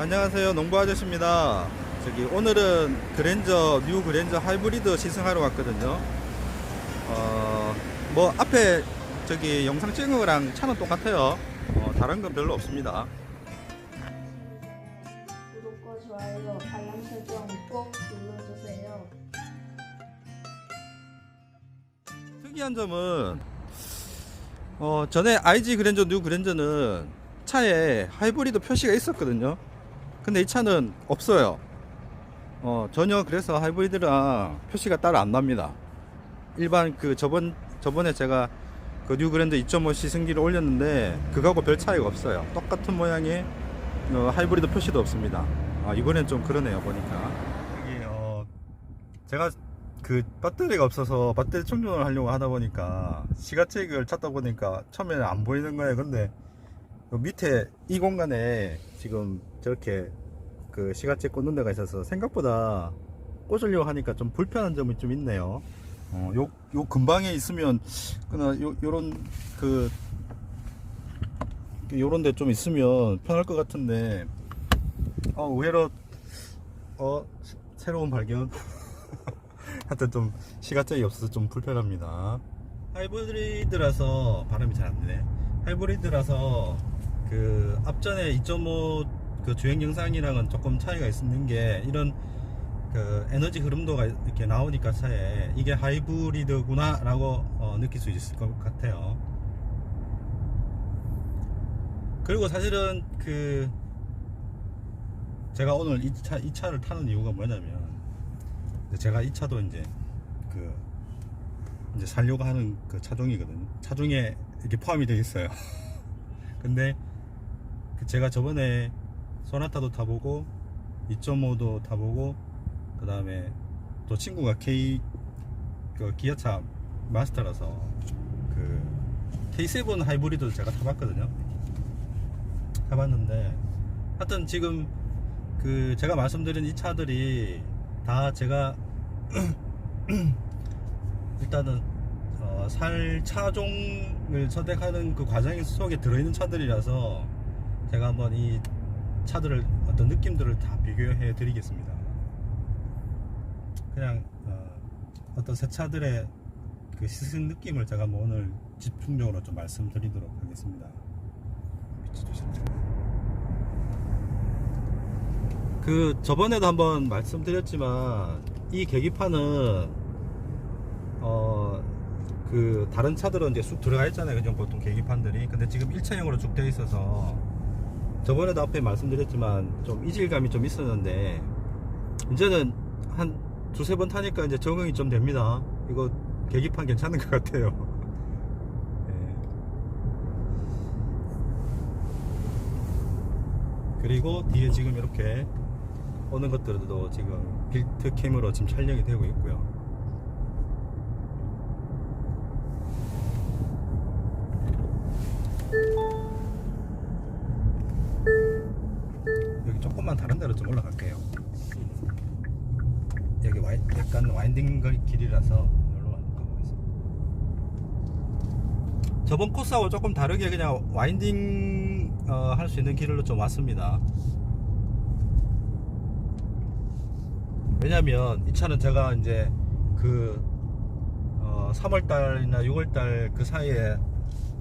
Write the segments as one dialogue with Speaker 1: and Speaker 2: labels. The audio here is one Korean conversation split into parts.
Speaker 1: 안녕하세요. 농부 아저씨입니다. 저기 오늘은 그랜저 뉴 그랜저 하이브리드 시승하러 왔거든요. 어 뭐 앞에 저기 영상 찍은 거랑 차는 똑같아요. 어, 다른 건 별로 없습니다.
Speaker 2: 구독과 좋아요, 알람 설정 꼭 눌러주세요.
Speaker 1: 특이한 점은 어 전에 IG 그랜저 뉴 그랜저는 차에 하이브리드 표시가 있었거든요 근데 이 차는 없어요. 어 전혀 그래서 하이브리드랑 표시가 따로 안 납니다. 일반 그 저번 저번에 제가 그 뉴 그랜저 2.5 시승기를 올렸는데 그거하고 별 차이가 없어요. 똑같은 모양의 어, 하이브리드 표시도 없습니다. 아 이번엔 좀 그러네요 보니까. 이게 어 제가 그 배터리가 없어서 배터리 충전을 하려고 하다 보니까 시가책을 찾다 보니까 처음에는 안 보이는 거예요. 근데 요 밑에 이 공간에 지금 저렇게 그 시가책 꽂는 데가 있어서 생각보다 꽂으려고 하니까 좀 불편한 점이 좀 있네요. 어, 요, 요 근방에 있으면 그나 요, 요런 그 요런 데 좀 있으면 편할 것 같은데 어, 의외로 어 새- 새로운 발견 하여튼 좀 시가적이 없어서 좀 불편합니다. 하이브리드라서 바람이 잘 안 되네. 하이브리드라서 그 앞전에 2.5 그 주행 영상이랑은 조금 차이가 있는 게 이런 그 에너지 흐름도가 이렇게 나오니까 차에 이게 하이브리드구나 라고 어, 느낄 수 있을 것 같아요. 그리고 사실은 그 제가 오늘 이, 차, 이 차를 타는 이유가 뭐냐면 제가 이 차도 이제 그 이제 살려고 하는 그 차종이거든요. 차종에 이렇게 포함이 되어 있어요. 근데 그 제가 저번에 소나타도 타보고 2.5도 타보고 그 다음에 또 친구가 K 그 기아차 마스터라서 그 K7 하이브리드도 제가 타봤거든요. 타봤는데 하여튼 지금 그 제가 말씀드린 이 차들이 다 제가 일단은 어, 살 차종을 선택하는 그 과정 속에 들어있는 차들이라서 제가 한번 이 차들을 어떤 느낌들을 다 비교해 드리겠습니다. 그냥 어, 어떤 새 차들의 그 시승 느낌을 제가 뭐 오늘 집중적으로 좀 말씀드리도록 하겠습니다. 그 저번에도 한번 말씀드렸지만 이 계기판은 어 그 다른 차들은 이제 쑥 들어가 있잖아요 그죠 보통 계기판들이 근데 지금 일체형으로 쭉 되어 있어서 저번에도 앞에 말씀드렸지만 좀 이질감이 좀 있었는데 이제는 한 두세 번 타니까 이제 적응이 좀 됩니다 이거 계기판 괜찮은 것 같아요 예. 그리고 뒤에 지금 이렇게 오는 것들도 지금 빌트 캠으로 지금 촬영이 되고 있고요. 올라갈게요. 여기 와이, 약간 와인딩 걸- 길이라서 여기로 가보겠습니다. 저번 코스하고 조금 다르게 그냥 와인딩 어, 할 수 있는 길로 좀 왔습니다. 왜냐면 이 차는 제가 이제 그 어, 3월달이나 6월달 그 사이에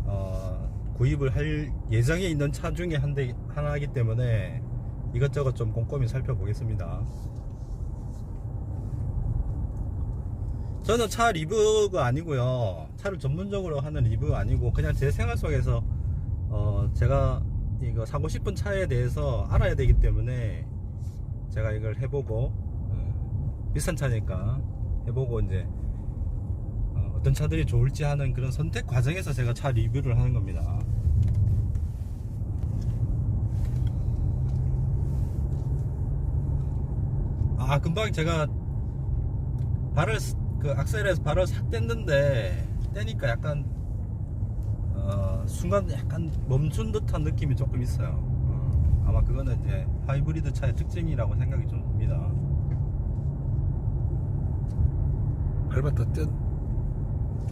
Speaker 1: 어, 구입을 할 예정에 있는 차 중에 한 대 하나이기 때문에 이것저것 좀 꼼꼼히 살펴보겠습니다. 저는 차 리뷰가 아니고요. 차를 전문적으로 하는 리뷰가 아니고 그냥 제 생활 속에서 어, 제가 이거 사고 싶은 차에 대해서 알아야 되기 때문에 제가 이걸 해보고 어, 비싼 차니까 해보고 이제 어, 어떤 차들이 좋을지 하는 그런 선택 과정에서 제가 차 리뷰를 하는 겁니다. 아 금방 제가 발을 스- 그 악셀에서 발을 싹 뗐는데 떼니까 약간 어, 순간 약간 멈춘 듯한 느낌이 조금 있어요. 어, 아마 그거는 이제 하이브리드 차의 특징이라고 생각이 좀 듭니다.
Speaker 3: 밟았다 뛰,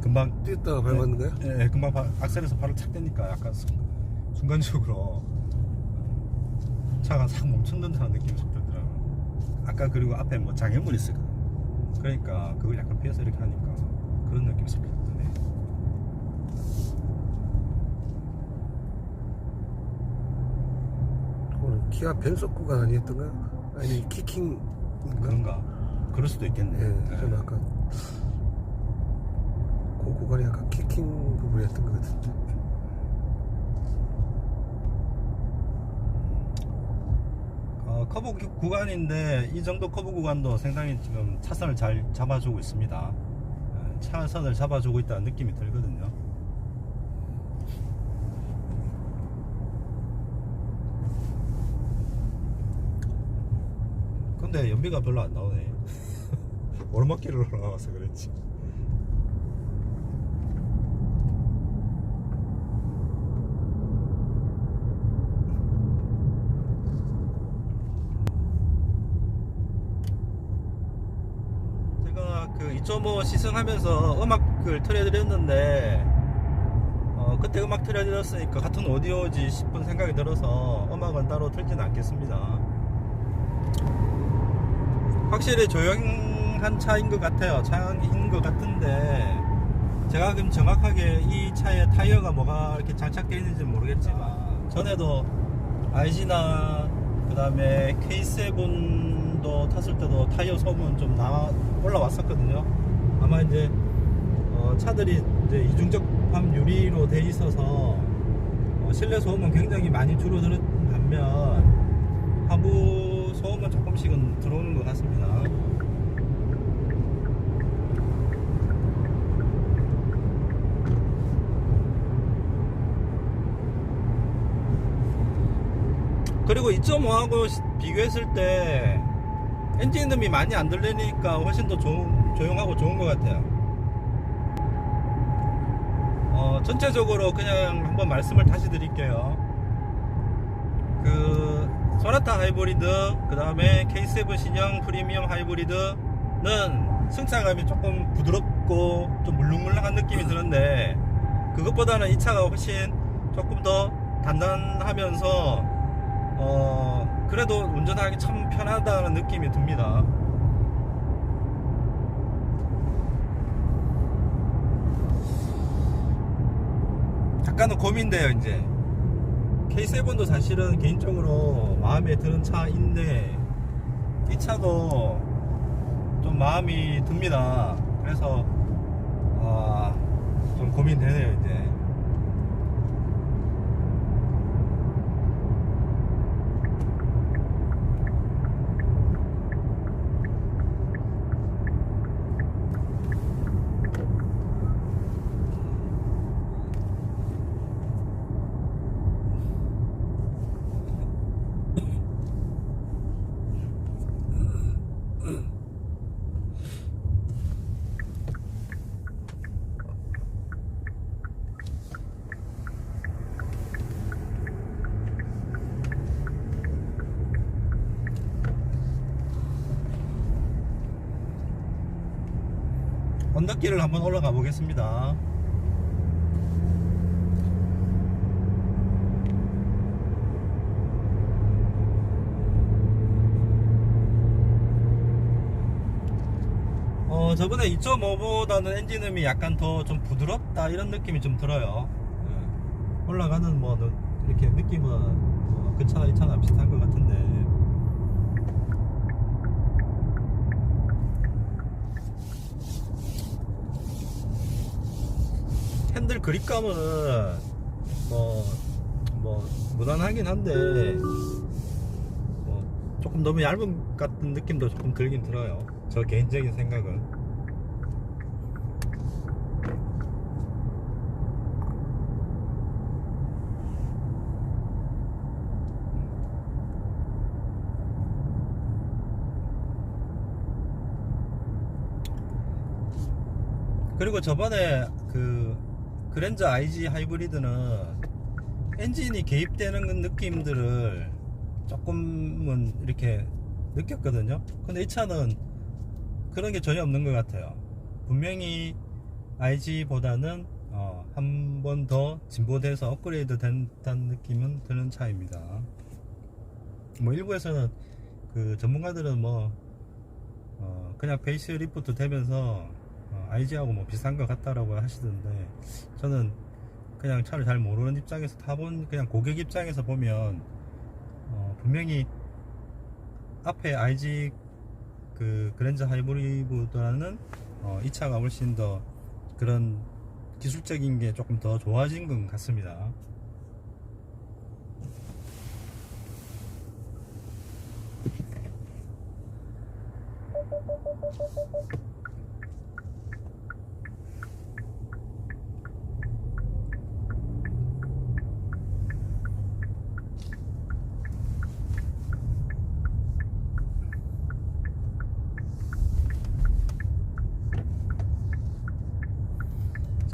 Speaker 1: 금방
Speaker 3: 뛰었다가 밟았는 거야?
Speaker 1: 예, 예, 금방 바- 악셀에서 발을 착 떼니까 약간 순, 순간적으로 차가 싹 멈춘 듯한 느낌이 속 들더라고요. 아까 그리고 앞에 뭐 장애물이 있었거든. 그러니까 그걸 약간 피해서 이렇게 하니까 그런 느낌이 속 들더네.
Speaker 3: 오늘 키아 변속 구간 아니었던가? 아니 키킹
Speaker 1: 그런가? 그럴 수도 있겠네.
Speaker 3: 예, 저는 아까 그 구간이 약간 키킹 부분이었던 것 같은데.
Speaker 1: 어, 커브 구- 구간인데 이 정도 커브 구간도 상당히 지금 차선을 잘 잡아주고 있습니다. 어, 차선을 잡아주고 있다는 느낌이 들거든요. 근데 연비가 별로 안 나오네. 오르막길을 올라가서 그랬지. 제가 그 2.5 시승하면서 음악을 틀어드렸는데 어, 그때 음악 틀어드렸으니까 같은 오디오지 싶은 생각이 들어서 음악은 따로 틀진 않겠습니다. 확실히 조용한 차인 것 같아요. 차인 것 같은데 제가 지금 정확하게 이 차에 타이어가 뭐가 이렇게 장착되어 있는지 모르겠지만 전에도 IG나 그 다음에 K7도 탔을 때도 타이어 소음은 좀 나, 올라왔었거든요. 아마 이제 어, 차들이 이제 이중적합 유리로 돼 있어서 어, 실내 소음은 굉장히 많이 줄어드는 반면 하부 소음은 조금씩은 들어오는 것 같습니다. 그리고 2.5하고 비교했을 때 엔진 음이 많이 안 들리니까 훨씬 더 조, 조용하고 좋은 것 같아요. 어, 전체적으로 그냥 한번 말씀을 다시 드릴게요. 그 소나타 하이브리드, 그 다음에 K7 신형 프리미엄 하이브리드는 승차감이 조금 부드럽고 좀 물렁물렁한 느낌이 드는데 그것보다는 이 차가 훨씬 조금 더 단단하면서 어 그래도 운전하기 참 편하다는 느낌이 듭니다. 약간은 고민돼요 이제 K7도 사실은 개인적으로 마음에 드는 차인데 이 차도 좀 마음이 듭니다. 그래서 아, 좀 고민되네요 이제. 언덕길을 한번 올라가 보겠습니다. 어, 저번에 2.5보다는 엔진음이 약간 더 좀 부드럽다 이런 느낌이 좀 들어요. 예. 올라가는 뭐 너- 이렇게 느낌은 뭐그 차나 이 차나 비슷한 것 같은데. 핸들 그립감은 뭐, 뭐, 무난하긴 한데, 뭐, 조금 너무 얇은 같은 느낌도 조금 들긴 들어요. 저 개인적인 생각은. 그리고 저번에 그 그랜저 IG 하이브리드는 엔진이 개입되는 느낌들을 조금은 이렇게 느꼈거든요. 근데 이 차는 그런 게 전혀 없는 것 같아요. 분명히 IG보다는 어, 한 번 더 진보돼서 업그레이드 된다는 느낌은 드는 차입니다. 뭐 일부에서는 그 전문가들은 뭐 어, 그냥 베이스 리프트 되면서 어, IG하고 뭐 비슷한 것 같다라고 하시던데 저는 그냥 차를 잘 모르는 입장에서 타본 그냥 고객 입장에서 보면 어, 분명히 앞에 IG 그 그랜저 하이브리드보다는 어, 이 차가 훨씬 더 그런 기술적인 게 조금 더 좋아진 것 같습니다.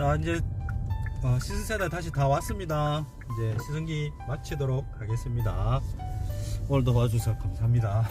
Speaker 1: 자 이제 어, 시승 세대 다시 다 왔습니다. 이제 시승기 마치도록 하겠습니다. 오늘도 봐주셔서 감사합니다.